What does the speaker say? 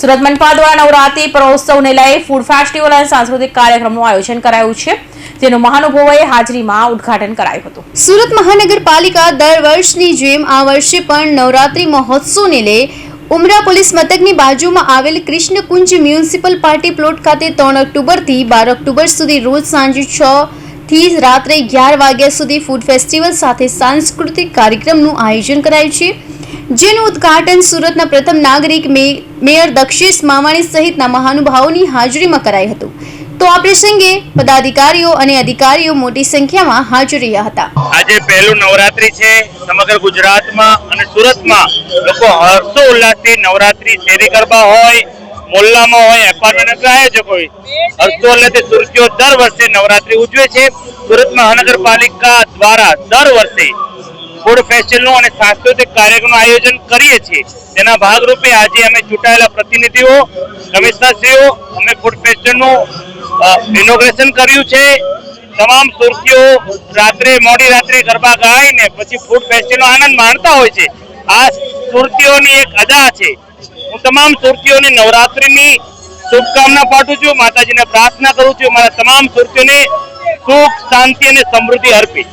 સુરત મનપા દ્વારા નવરાત્રી પર્વોત્સવને લઈ food festival અને સાંસ્કૃતિક કાર્યક્રમનું આયોજન કરાયું છે. જેનું મહાનુભાવોએ હાજરીમાં ઉદ્ઘાટન કરાયું હતું. સુરત મહાનગરપાલિકા દર વર્ષની જેમ આ વર્ષે પણ નવરાત્રી મહોત્સવને લઈ ઉમરા પોલીસ મથકની બાજુમાં આવેલ કૃષ્ણકુંજ મ્યુનિસિપલ પાર્ટી પ્લોટ ખાતે ત્રણ ઓક્ટોબરથી બાર ઓક્ટોબર સુધી રોજ સાંજે છ થી રાત્રે અગિયાર વાગ્યા સુધી ફૂડ ફેસ્ટિવલ સાથે સાંસ્કૃતિક કાર્યક્રમનું આયોજન કરાયું છે. જેનું ઉદ્ઘાટન સુરતના પ્રથમ નાગરિક મેયર દક્ષેશ માવાણી સહિતના મહાનુભાવોની હાજરીમાં કરાયું હતું. તો આ પ્રસંગે પદાધિકારીઓ અને અધિકારીઓ મોટી સંખ્યામાં હાજર રહ્યા હતા. આજે પહેલું નવરાત્રી છે. સમગ્ર ગુજરાતમાં અને સુરતમાં લોકો હર્ષો ઉલ્લાસથી નવરાત્રી શેરી ગરબા હોય, મોલ્લામાં હોય એપાર્ટમેન્ટ આયોજક હોય, હર્ષો ઉલ્લાસથી સુરતીઓ દર વર્ષે નવરાત્રી ઉજવે છે. સુરત મહાનગરપાલિકા દ્વારા દર વર્ષે ફૂડ ફેસ્ટિવલનું અને સાંસ્કૃતિક કાર્યક્રમનું આયોજન કરીએ છીએ. તેના ભાગરૂપે આજે અમે ચૂંટાયેલા પ્રતિનિધિઓ, કમિશનરશ્રીઓ, અમે ફૂડ ફેસ્ટિવલનું ઇનોગ્રેશન કર્યું છે. તમામ સુરતીઓ રાત્રે, મોડી રાત્રે ગરબા ગાઈને પછી ફૂડ ફેસ્ટિવલનો આનંદ માણતા હોય છે. આ સુરતીઓની એક અદા છે. હું તમામ સુરતીઓને નવરાત્રિની શુભકામના પાઠું છું. માતાજીને પ્રાર્થના કરું છું. મારા તમામ સુરતીઓને સુખ, શાંતિ અને સમૃદ્ધિ અર્પી.